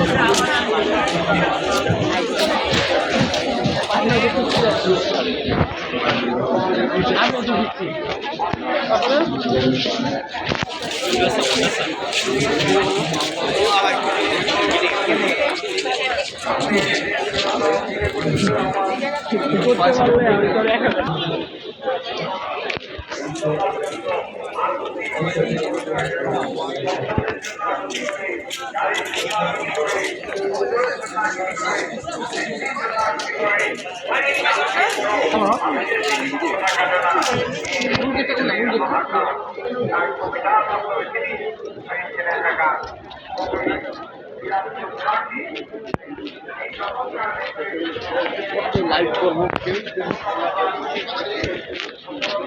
live করব আমি চালে বসে তুমি যাইতে